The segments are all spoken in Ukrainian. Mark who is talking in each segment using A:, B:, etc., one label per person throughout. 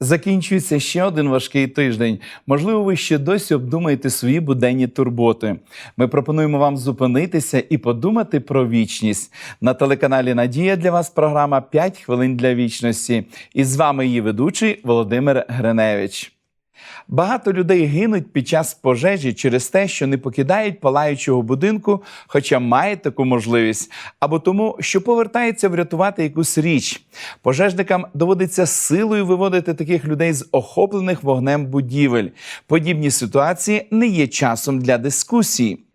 A: Закінчується ще один важкий тиждень. Можливо, ви ще досі обдумаєте свої буденні турботи. Ми пропонуємо вам зупинитися і подумати про вічність. На телеканалі Надія для вас програма «5 хвилин для вічності. І з вами її ведучий Володимир Гриневич. Багато людей гинуть під час пожежі через те, що не покидають палаючого будинку, хоча мають таку можливість, або тому, що повертається врятувати якусь річ. Пожежникам доводиться силою виводити таких людей з охоплених вогнем будівель. Подібні ситуації не є часом для дискусії.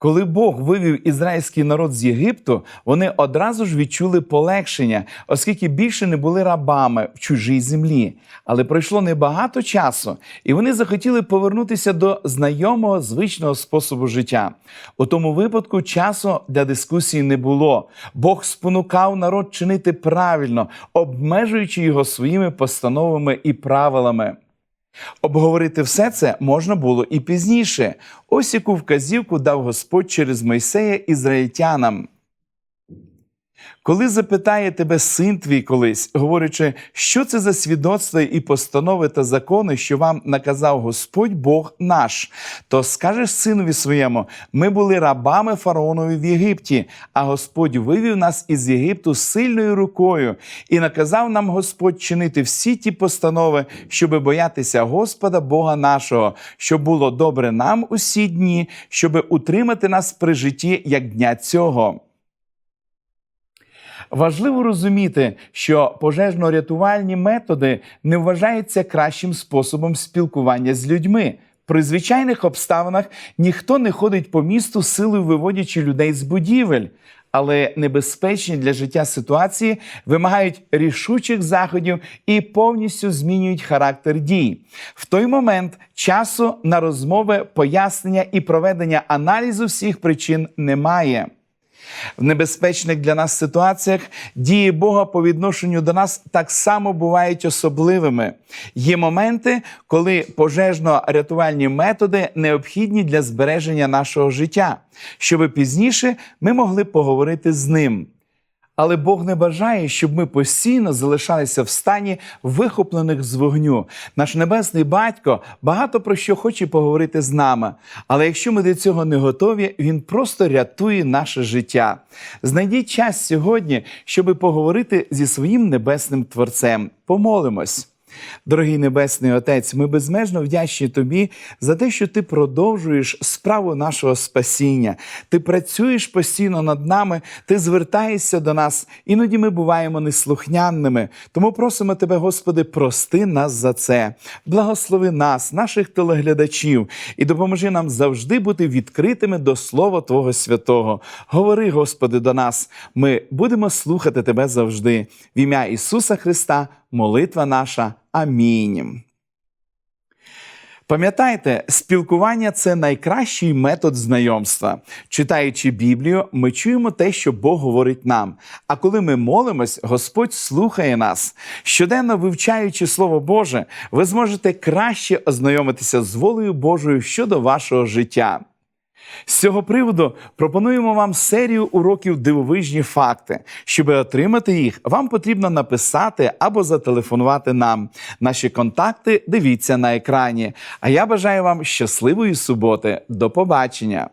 A: Коли Бог вивів ізраїльський народ з Єгипту, вони одразу ж відчули полегшення, оскільки більше не були рабами в чужій землі. Але пройшло небагато часу, і вони захотіли повернутися до знайомого звичного способу життя. У тому випадку часу для дискусії не було. Бог спонукав народ чинити правильно, обмежуючи його своїми постановами і правилами. Обговорити все це можна було і пізніше. Ось яку вказівку дав Господь через Мойсея ізраїльтянам. Коли запитає тебе син твій колись, говорячи, що це за свідоцтва і постанови та закони, що вам наказав Господь Бог наш, то скажеш синові своєму: ми були рабами фараонові в Єгипті, а Господь вивів нас із Єгипту сильною рукою, і наказав нам Господь чинити всі ті постанови, щоби боятися Господа Бога нашого, щоб було добре нам усі дні, щоби утримати нас при житті як дня цього. Важливо розуміти, що пожежно-рятувальні методи не вважаються кращим способом спілкування з людьми. При звичайних обставинах ніхто не ходить по місту силою виводячи людей з будівель. Але небезпечні для життя ситуації вимагають рішучих заходів і повністю змінюють характер дій. В той момент часу на розмови, пояснення і проведення аналізу всіх причин немає. В небезпечних для нас ситуаціях дії Бога по відношенню до нас так само бувають особливими. Є моменти, коли пожежно-рятувальні методи необхідні для збереження нашого життя, щоби пізніше ми могли поговорити з ним. Але Бог не бажає, щоб ми постійно залишалися в стані вихоплених з вогню. Наш небесний батько багато про що хоче поговорити з нами. Але якщо ми до цього не готові, він просто рятує наше життя. Знайдіть час сьогодні, щоб поговорити зі своїм небесним творцем. Помолимось. Дорогий Небесний Отець, ми безмежно вдячні Тобі за те, що Ти продовжуєш справу нашого спасіння. Ти працюєш постійно над нами, ти звертаєшся до нас. Іноді ми буваємо неслухнянними. Тому просимо Тебе, Господи, прости нас за це. Благослови нас, наших телеглядачів, і допоможи нам завжди бути відкритими до Слова Твого Святого. Говори, Господи, до нас. Ми будемо слухати Тебе завжди. В ім'я Ісуса Христа, молитва наша. Амінь. Пам'ятайте, спілкування це найкращий метод знайомства. Читаючи Біблію, ми чуємо те, що Бог говорить нам. А коли ми молимось, Господь слухає нас. Щоденно вивчаючи Слово Боже, ви зможете краще ознайомитися з волею Божою щодо вашого життя. З цього приводу пропонуємо вам серію уроків дивовижні факти. Щоб отримати їх, вам потрібно написати або зателефонувати нам. Наші контакти дивіться на екрані. А я бажаю вам щасливої суботи. До побачення!